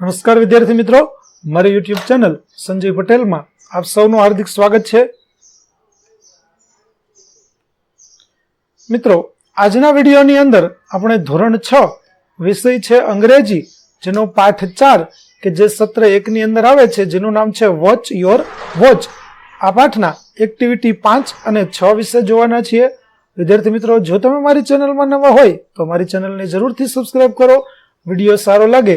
નમસ્કાર વિદ્યાર્થી મિત્રો. મારી યુટ્યુબ ચેનલ સંજય પટેલમાં આપ સૌનું હાર્દિક સ્વાગત છે. મિત્રો, આજના વિડીયોની અંદર આપણે ધોરણ છ વિષય છે અંગ્રેજી, જેનો પાઠ ચાર કે જે સત્ર એકની અંદર આવે છે, જેનું નામ છે વોચ યોર વોચ આ પાઠના એક્ટિવિટી પાંચ અને છ વિશે જોવાના છીએ. વિદ્યાર્થી મિત્રો, જો તમે મારી ચેનલમાં નવા હોય તો મારી ચેનલને જરૂરથી સબસ્ક્રાઇબ કરો. વીડિયો સારો લાગે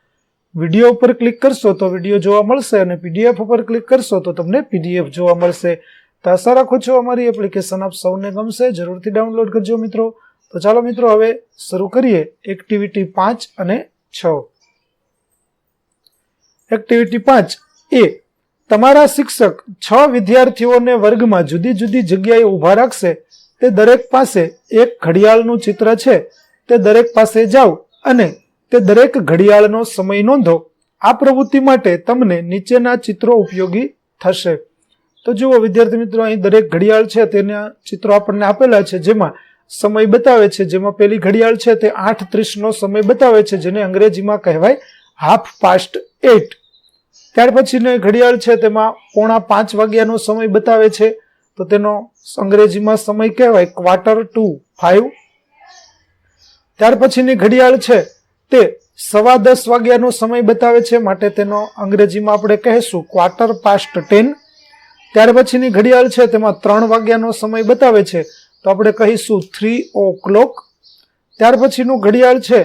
વીડિયો ઉપર ક્લિક કરશો તો વીડિયો જોવા મળશે અને પીડીએફ ઉપર ક્લિક કરશો તો તમને પીડીએફ જોવા મળશે. તો આશા રાખું છું અમારી એપ્લિકેશન આપ સૌને ગમશે, જરૂરથી ડાઉનલોડ કરજો મિત્રો. તો ચાલો મિત્રો હવે શરૂ કરીએ એક્ટિવિટી પાંચ અને છ. એક્ટિવિટી પાંચ. એ, તમારા શિક્ષક છ વિદ્યાર્થીઓને વર્ગમાં જુદી જુદી જગ્યાએ ઊભા રાખશે. તે દરેક પાસે એક ઘડિયાળનું ચિત્ર છે. તે દરેક પાસે જાઓ અને તે દરેક ઘડિયાળનો સમય નોંધો. આ પ્રવૃત્તિ માટે તમને નીચેના ચિત્રો ઉપયોગી થશે. તો જુઓ, વિદ્યાર્થી મિત્રો, અહીં દરેક ઘડિયાળ છે તેના ચિત્રો આપણને આપેલા છે, જેમાં સમય બતાવે છે. જેમાં પેલી ઘડિયાળ છે તે આઠ ત્રીસનો સમય બતાવે છે, જેને અંગ્રેજીમાં કહેવાય હાફ પાસ્ટ એટ ત્યાર પછીની ઘડિયાળ છે તેમાં પોણા પાંચ વાગ્યાનો સમય બતાવે છે. તો તેનો અંગ્રેજીમાં સમય કહેવાય ક્વાર્ટર ટુ ફાઈવ ત્યાર પછીની ઘડિયાળ છે તે સવા દસ વાગ્યાનો સમય બતાવે છે. માટે તેનો અંગ્રેજીમાં આપણે કહેશું ક્વાર્ટર પાસ્ટ ટેન ત્યાર પછીની ઘડિયાળ છે તેમાં ત્રણ વાગ્યાનો સમય બતાવે છે. તો આપણે કહીશું થ્રી ઓ ક્લોક ત્યાર પછીનું ઘડિયાળ છે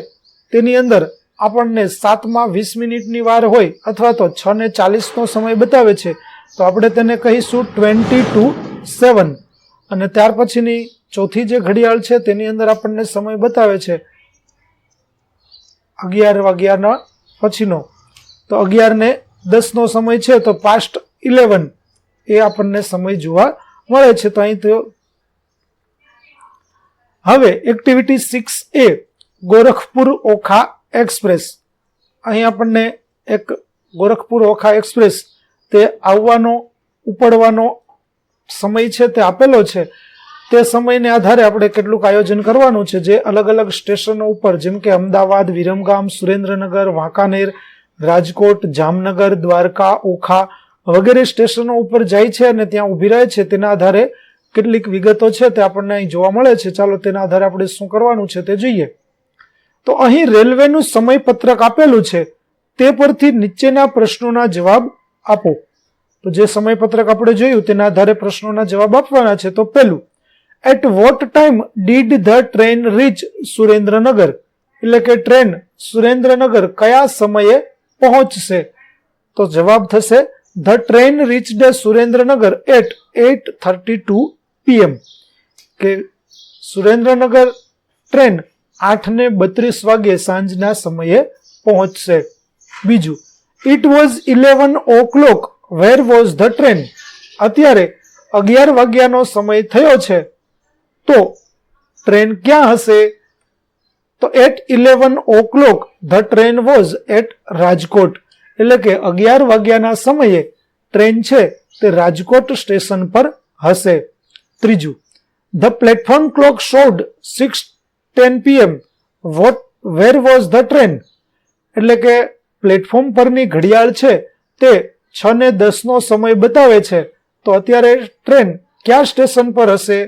તેની અંદર આપણને સાતમાં વીસ મિનિટની વાર હોય અથવા તો છ ને ચાલીસનો સમય બતાવે છે. તો આપણે તેને કહીશું ટ્વેન્ટી ટુ સેવન અને ત્યાર પછીની ચોથી જે ઘડિયાળ છે તેની અંદર આપણને સમય બતાવે છે. અગિયાર વાગ્યાના પછીનો. તો અગિયાર ને દસનો સમય છે, તો પાસ્ટ ઇલેવન એ આપણને સમય જોવા મળે છે. તો અહીં તો હવે activity six A Gorakhpur Okha express અહીં આપણને એક ગોરખપુર ઓખા એક્સપ્રેસ તે આવવાનો, ઉપડવાનો સમય છે તે આપેલો છે. તે સમયને આધારે આપણે કેટલુંક આયોજન કરવાનું છે જે અલગ અલગ સ્ટેશનો ઉપર, જેમ કે અમદાવાદ, વિરમગામ, સુરેન્દ્રનગર, વાંકાનેર, રાજકોટ, જામનગર, દ્વારકા, ઓખા વગેરે સ્ટેશનો ઉપર જાય છે અને ત્યાં ઊભી રહે છે. તેના આધારે કેટલીક વિગતો છે તે આપણને અહીં જોવા મળે છે. ચાલો તેના આધારે આપણે શું કરવાનું છે તે જોઈએ. તો અહીં રેલવેનું સમયપત્રક આપેલું છે. તે પરથી નીચેના પ્રશ્નોના જવાબ આપો. તો જે સમયપત્રક આપણે જોયું તેના આધારે પ્રશ્નોના જવાબ આપવાના છે. તો પહેલું at what time did the train reach Surendranagar? એટલે કે ટ્રેન સુરેન્દ્રનગર કયા સમયે પહોંચશે? તો જવાબ થશે the train reach the Surendranagar at eight thirty two PM કે સુરેન્દ્રનગર ટ્રેન આઠ ને બત્રીસ વાગે સાંજના સમયે પહોંચશે. બીજું it was eleven o'clock where was the train અત્યારે અગિયાર વાગ્યાનો સમય થયો છે. તો ટ્રેન ક્યાં હશે? તો at eleven o'clock the train was at Rajkot. એટલે કે અગિયાર વાગ્યાના સમયે ટ્રેન છે તે રાજકોટ સ્ટેશન પર હશે. ત્રીજું the platform clock showed six ten PM what where was the train એટલે કે પ્લેટફોર્મ પરની ઘડિયાળ છે તે છ ને દસનો સમય બતાવે છે. તો અત્યારે ટ્રેન કયા સ્ટેશન પર હશે?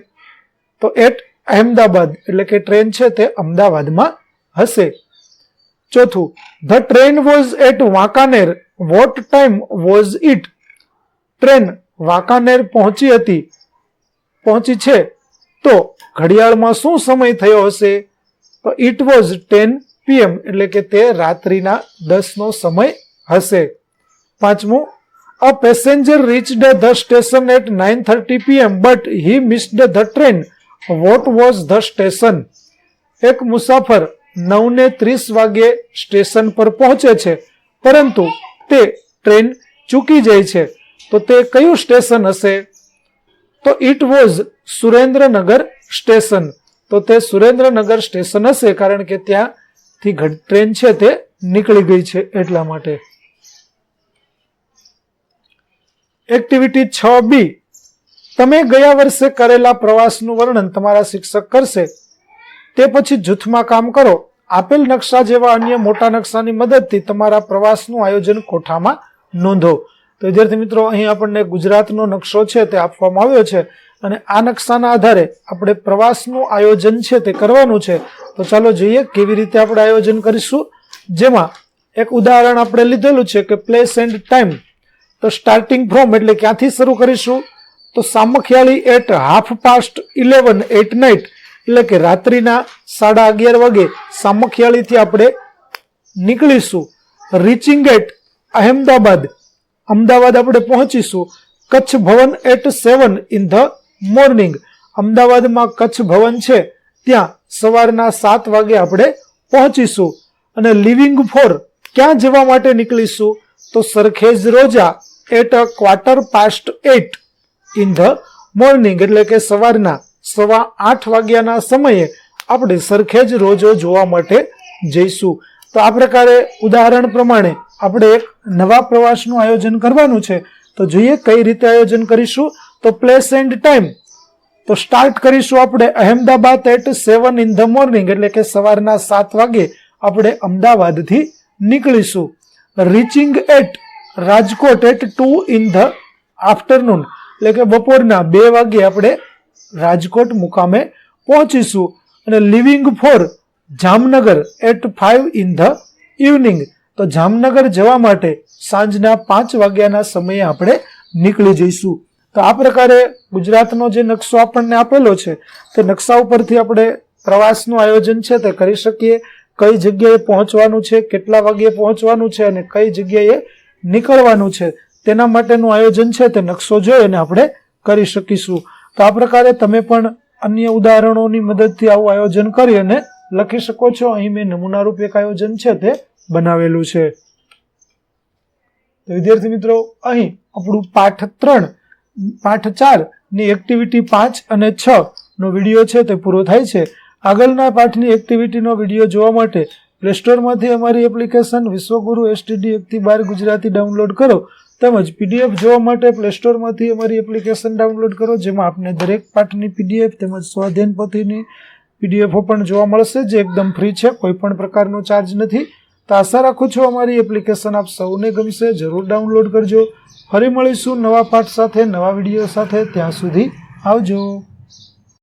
તો એટ અહેમદાબાદ, એટલે કે ટ્રેન છે તે અમદાવાદમાં હશે. ચોથું the train was at Wankaner. What time was it train Wankaner પહોંચી હતી. પહોંચી છે. તો ઘડિયાળમાં શું સમય થયો હશે? તો ઇટ વોઝ ટેન પીએમ એટલે કે તે રાત્રિના દસનો સમય હશે. પાંચમું a passenger reached the station at nine thirty PM but he missed the train what was the station? એક મુસાફર નવને ત્રીસ વાગ્યે સ્ટેશન પર પહોંચે છે, પરંતુ તે ટ્રેન ચૂકી જાય છે. તો તે કયું સ્ટેશન હશે? તો ઇટ વોઝ સુરેન્દ્રનગર સ્ટેશન. તો તે સુરેન્દ્રનગર સ્ટેશન હશે, કારણ કે ત્યાંથી ટ્રેન છે તે નીકળી ગઈ છે એટલા માટે. એક્ટિવિટી છ બી. તમે ગયા વર્ષે કરેલા પ્રવાસનું વર્ણન તમારા શિક્ષક કરશે. તે પછી જૂથમાં કામ કરો. આપેલ નકશા જેવા અન્ય મોટા નકશાની મદદથી તમારા પ્રવાસનું આયોજન કોઠામાં નોંધો. તો વિદ્યાર્થી મિત્રો, અહીં આપણને ગુજરાતનો નકશો છે તે આપવામાં આવ્યો છે અને આ નકશાના આધારે આપણે પ્રવાસનું આયોજન છે તે કરવાનું છે. તો ચાલો જોઈએ કેવી રીતે આપણે આયોજન કરીશું. જેમાં એક ઉદાહરણ આપણે લીધેલું છે કે પ્લેસ એન્ડ ટાઈમ તો સ્ટાર્ટિંગ ફ્રોમ એટલે ક્યાંથી શરૂ કરીશું? તો Samakhiyali at half past eleven at night એટલે કે રાત્રિના સાડા અગિયાર વાગે સામખિયાળીથી આપણે નીકળીશું. Reaching at Ahmedabad. અમદાવાદ આપણે પહોંચીશું. Kutch Bhavan at seven in the morning અમદાવાદમાં કચ્છ ભવન છે, ત્યાં સવારના સાત વાગે આપણે પહોંચીશું. અને લિવિંગ ફોર ક્યાં જવા માટે નીકળીશું? તો Sarkhej Roza at a quarter past eight in the morning એટલે કે સવારના, સવા આઠ વાગ્યાના સમયે આપણે સરખેજ રોજો જોવા માટે જઈશું. તો આ પ્રકારે ઉદાહરણ પ્રમાણે આપણે એક નવા પ્રવાસનું આયોજન કરવાનું છે. તો જોઈએ કઈ રીતે આયોજન કરીશું. તો પ્લેસ એન્ડ ટાઈમ તો સ્ટાર્ટ કરીશું આપણે Ahmedabad at seven in the morning એટલે કે સવારના સાત વાગે આપણે અમદાવાદથી નીકળીશું. Reaching at Rajkot at two in the afternoon એટલે કે બપોરના બે વાગે આપણે રાજકોટ મુકામે પહોંચીશું. અને leaving for Jamnagar at five in the evening તો જામનગર જવા માટે સાંજના પાંચ વાગ્યાના સમયે આપણે નીકળી જઈશું. તો આ પ્રકારે ગુજરાતનો જે નકશો આપણને આપેલો છે, તે નકશા ઉપરથી આપણે પ્રવાસનું આયોજન છે તે કરી શકીએ. કઈ જગ્યાએ પહોંચવાનું છે, કેટલા વાગ્યે પહોંચવાનું છે અને કઈ જગ્યાએ નીકળવાનું છે તેના માટેનું આયોજન છે તે નકશો જોઈ અને આપણે કરી શકીશું. તો આ પ્રકારે તમે પણ અન્ય ઉદાહરણોની મદદથી આવું આયોજન કરી અને લખી શકો છો. અહીં મેં નમૂનારૂપ એક આયોજન છે તે બનાવેલું છે. તો વિદ્યાર્થી મિત્રો, અહીં આપણું પાઠ ત્રણ, પાઠ ચારની એક્ટિવિટી પાંચ અને છ નો વીડિયો છે તે પૂરો થાય છે. આગળના પાઠની એક્ટિવિટીનો વીડિયો જોવા માટે પ્લે સ્ટોરમાંથી અમારી એપ્લિકેશન વિશ્વગુરુ એસટીડી એકથી બાર ગુજરાતી ડાઉનલોડ કરો. તેમજ પીડીએફ જોવા માટે પ્લે સ્ટોરમાંથી અમારી એપ્લિકેશન ડાઉનલોડ કરો, જેમાં આપને દરેક પાઠની પીડીએફ તેમજ સ્વાધ્યાયન પોથીની પીડીએફો પણ જોવા મળશે, જે એકદમ ફ્રી છે કોઈ પણ પ્રકારનો ચાર્જ નથી. તો આશા રાખું છું અમારી એપ્લિકેશન આપ સૌને ગમશે, જરૂર ડાઉનલોડ કરજો. ફરી મળીશું નવા પાઠ સાથે, નવા વીડિયો સાથે. ત્યાં સુધી આવજો.